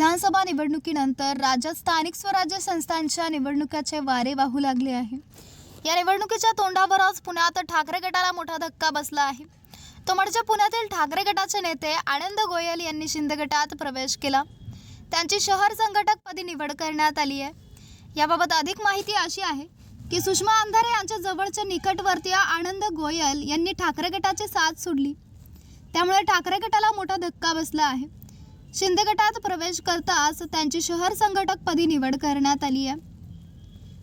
विधानसभा निवडणुकीनंतर राज्यात स्थानिक स्वराज्य संस्थांच्या निवडणुकाचे वारे वाहू लागले आहे. या निवडणुकीच्या तोंडावर आज पुण्यात ठाकरे गटाला मोठा धक्का बसला आहे. तो म्हणजे पुण्यातील ठाकरे गटाचे नेते आनंद गोयल यांनी शिंदे गटात प्रवेश केला. त्यांची शहर संघटकपदी निवड करण्यात आली आहे. याबाबत अधिक माहिती अशी आहे की सुषमा अंधारे यांच्या जवळच्या निकटवर्तीय आनंद गोयल यांनी ठाकरे गटाची साथ सोडली. त्यामुळे ठाकरे गटाला मोठा धक्का बसला आहे. शिंदे गटात प्रवेश करताच त्यांची शहर संघटकपदी निवड करण्यात आली आहे.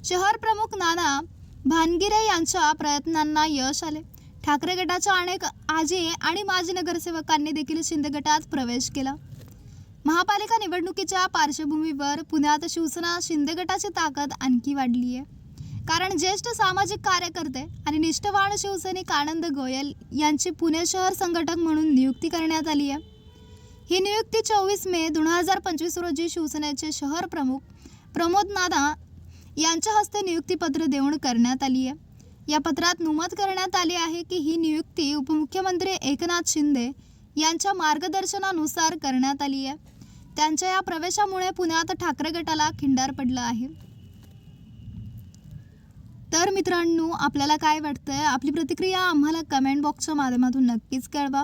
शहर प्रमुख नाना भानगिरे यांच्या प्रयत्नांना यश आले. ठाकरे गटाच्या अनेक आजी आणि माजी नगरसेवकांनी देखील शिंदे गटात प्रवेश केला. महापालिका निवडणुकीच्या पार्श्वभूमीवर पुण्यात शिवसेना शिंदे गटाची ताकद आणखी वाढली आहे. कारण ज्येष्ठ सामाजिक कार्यकर्ते आणि निष्ठवान शिवसैनिक आनंद गोयल यांची पुणे शहर संघटक म्हणून नियुक्ती करण्यात आली आहे. ही नियुक्ती चोवीस मे दोन हजार पंचवीस रोजी शिवसेनेचे शहर प्रमुख प्रमोद नादा यांच्या हस्ते नियुक्तीपत्र देऊन करण्यात आली आहे. या पत्रात नमूद करण्यात आले आहे की ही नियुक्ती उपमुख्यमंत्री एकनाथ शिंदे यांच्या मार्गदर्शनानुसार करण्यात आली आहे. त्यांच्या या प्रवेशामुळे पुण्यात ठाकरे गटाला खिंडार पडलं आहे. तर मित्रांनो आपल्याला काय वाटतंय? आपली प्रतिक्रिया आम्हाला कमेंट बॉक्सच्या माध्यमातून नक्कीच कळवा.